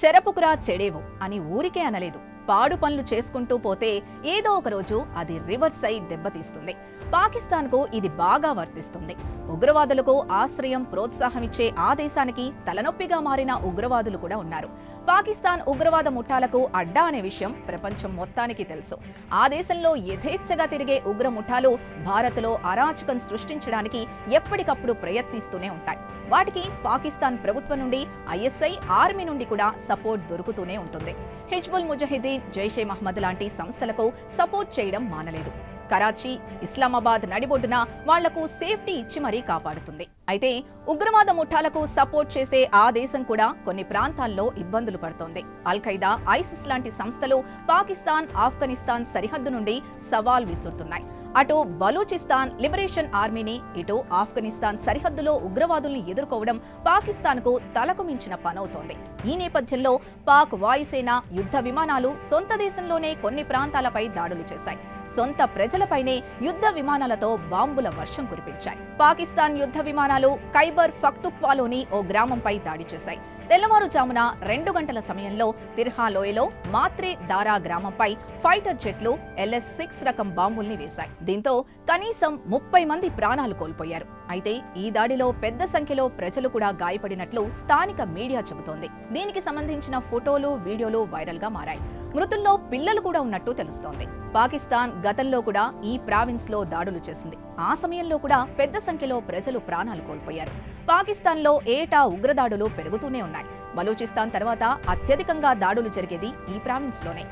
చెరపుకురా చెడేవు అని ఊరికే అనలేదు. పాడు పనులు చేసుకుంటూ పోతే ఏదో ఒక రోజు అది రివర్స్ అయి దెబ్బతీస్తుంది. పాకిస్తాన్కు ఇది బాగా వర్తిస్తుంది. ఉగ్రవాదులకు ఆశ్రయం ప్రోత్సాహమిచ్చే ఆ దేశానికి తలనొప్పిగా మారిన ఉగ్రవాదులు కూడా ఉన్నారు. పాకిస్తాన్ ఉగ్రవాద ముఠాలకు అడ్డా అనే విషయం ప్రపంచం మొత్తానికి తెలుసు. ఆ దేశంలో యథేచ్ఛగా తిరిగే ఉగ్ర ముఠాలు భారత్లో అరాచకం సృష్టించడానికి ఎప్పటికప్పుడు ప్రయత్నిస్తూనే ఉంటాయి. వాటికి పాకిస్తాన్ ప్రభుత్వం నుండి ఐఎస్ఐ ఆర్మీ నుండి కూడా సపోర్ట్ దొరుకుతూనే ఉంటుంది. హిజ్బుల్ ముజహిదీన్ జైషే మహ్మద్ లాంటి సంస్థలకు సపోర్ట్ చేయడం మానలేదు. కరాచీ ఇస్లామాబాద్ నడిబొడ్డున వాళ్ళకు సేఫ్టీ ఇచ్చి మరీ కాపాడుతుంది. అయితే ఉగ్రవాద ముఠాలకు సపోర్ట్ చేసే ఆ దేశం కూడా కొన్ని ప్రాంతాల్లో ఇబ్బందులు పడుతోంది. అల్ ఖైదా ఐసిస్ లాంటి సంస్థలు పాకిస్తాన్ ఆఫ్ఘనిస్తాన్ సరిహద్దు నుండి సవాల్ విసురుతున్నాయి. అటు బలూచిస్తాన్ లిబరేషన్ ఆర్మీని ఇటు ఆఫ్ఘనిస్తాన్ సరిహద్దులో ఉగ్రవాదుల్ని ఎదుర్కోవడం పాకిస్తాన్కు తలకు మించిన పనవుతోంది. ఈ నేపథ్యంలో పాక్ వాయుసేన యుద్ధ విమానాలు సొంత దేశంలోనే కొన్ని ప్రాంతాలపై దాడులు చేశాయి. సొంత ప్రజలపైనే యుద్ధ విమానాలతో బాంబుల వర్షం కురిపించాయి. పాకిస్తాన్ యుద్ధ విమానాలు ఖైబర్ ఫక్తుక్వాలోని ఓ గ్రామంపై దాడి చేశాయి. తెల్లవారుజామున రెండు గంటల సమయంలో తిర్హా లోయలో మాత్రే దారా గ్రామంపై ఫైటర్ జెట్లు ఎల్ఎస్ సిక్స్ రకం బాంబుల్ని వేశాయి. దీంతో కనీసం ముప్పై మంది ప్రాణాలు కోల్పోయారు. అయితే ఈ దాడిలో పెద్ద సంఖ్యలో ప్రజలు కూడా గాయపడినట్లు స్థానిక మీడియా చెబుతోంది. దీనికి సంబంధించిన ఫోటోలు వీడియోలు వైరల్గా మారాయి. మృతుల్లో పిల్లలు కూడా ఉన్నట్టు తెలుస్తోంది. పాకిస్తాన్ గతంలో కూడా ఈ ప్రావిన్స్లో దాడులు చేసింది. ఆ సమయంలో కూడా పెద్ద సంఖ్యలో ప్రజలు ప్రాణాలు కోల్పోయారు. పాకిస్తాన్లో ఏటా ఉగ్రదాడులు పెరుగుతూనే ఉన్నాయి. బలూచిస్తాన్ తర్వాత అత్యధికంగా దాడులు జరిగేది ఈ ప్రావిన్స్లోనే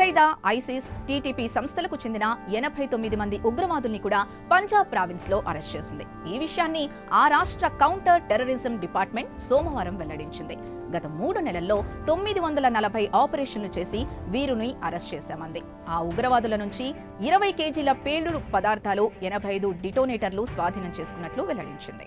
ఖైదా ఐసిస్ టీటీపీ సంస్థలకు చెందిన ఎనభై తొమ్మిది మంది ఉగ్రవాదుల్ని కూడా పంజాబ్ ప్రావిన్స్లో అరెస్ట్ చేసింది. ఈ విషయాన్ని ఆ రాష్ట్ర కౌంటర్ టెర్రరిజం డిపార్ట్మెంట్ సోమవారం వెల్లడించింది. గత మూడు నెలల్లో తొమ్మిది వందల నలభై ఆపరేషన్లు చేసి వీరుని అరెస్ట్ చేశామంది. ఆ ఉగ్రవాదుల నుంచి ఇరవై కేజీల పేలుడు పదార్థాలు ఎనభై ఐదు డిటోనేటర్లు స్వాధీనం చేసుకున్నట్లు వెల్లడించింది.